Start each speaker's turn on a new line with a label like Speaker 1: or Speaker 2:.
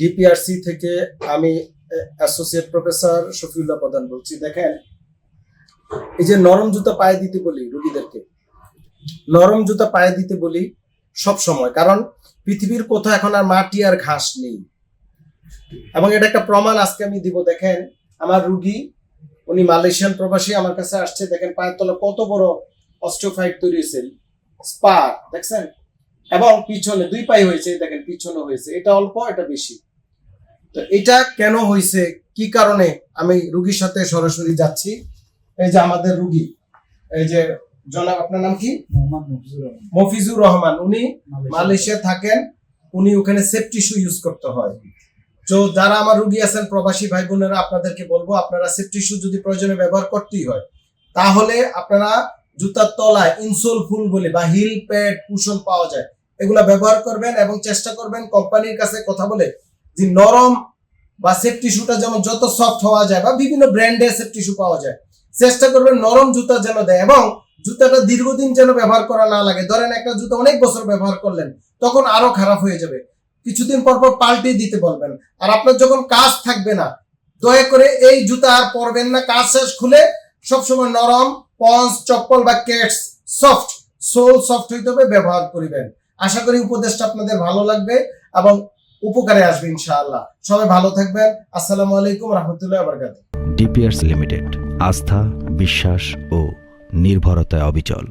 Speaker 1: DPRC থেকে আমি associate professor Shafiullah প্রধান বলছি। দেখেন, এই যে নরম জুতা পায়ে দিতে বলি রুগীদেরকে, নরম জুতা পায়ে দিতে বলি সব সময়, কারণ পৃথিবীর কোথাও এখন আর মাটি আর ঘাস নেই। এবং এটা একটা প্রমাণ আজকে আমি দিব। দেখেন, আমার রুগী, উনি মালয়েশিয়ান প্রবাসী, আমার কাছে আসছে। দেখেন, পায়ের তলা কত বড় অস্ট্রোফাইট তৈরি হয়েছে। স্পা, দেখছেন? এবং পিছনে দুই পাই হয়েছে, দেখেন, পিছনে হয়েছে। এটা অল্প, এটা বেশি। তো এটা কেন হয়েছে কি কারণে? আমি রুগীর সাথে সরাসরি যাচ্ছি। এই যে আমাদের রুগী এই যে জনাব আপনার নাম কি?
Speaker 2: মফিজুর রহমান।
Speaker 1: মফিজুর রহমান উনি মালয়েশিয়া। থাকেন উনি ওখানে সেফ টিস্যু ইউজ করতে হয়। তো যারা আমার রুগী আছেন প্রবাসী ভাই বোনেরা আপনাদেরকে বলব আপনারা সেফ টিস্যু যদি প্রয়োজনে ব্যবহার করতেই হয় তাহলে আপনারা জুতার তলায় ইনসোল ফুল বলে বা হিল প্যাড কুশন পাওয়া যায়। এগুলা ব্যবহার করবেন এবং চেষ্টা করবেন কোম্পানির কাছে কথা বলে যে নরম বা সেফ টিস্যুটা যেমন যত সফট হওয়া যায় বা বিভিন্ন ব্র্যান্ডের সেফ টিস্যু পাওয়া যায়, চেষ্টা করবেন নরম জুতা যেন দেয় এবং জুতাটা দীর্ঘদিন যেন ব্যবহার করা না লাগে। ধরেন একটা জুতা অনেক বছর ব্যবহার করলেন, তখন আরও খারাপ হয়ে যাবে। কিছুদিন পর পর পাল্টে দিতে বলবেন। আর আপনার যখন কাজ থাকবে না, দয়া করে এই জুতা আর পরবেন না। কাজ শেষ খুলে সবসময় নরম পঞ্চ চপ্পল বা কেটস সফট সোল সফট হইতে হবে, ব্যবহার করিবেন। আশা করি উপদেশটা আপনাদের ভালো লাগবে এবং উপকারে আসবে ইনশাআল্লাহ। সবাই ভালো থাকবেন। আসসালামু আলাইকুম রহমতুল্লাহ বরকাত
Speaker 3: ডিপিআরস লিমিটেড, আস্থা, বিশ্বাস ও নির্ভরতায় অবিচল।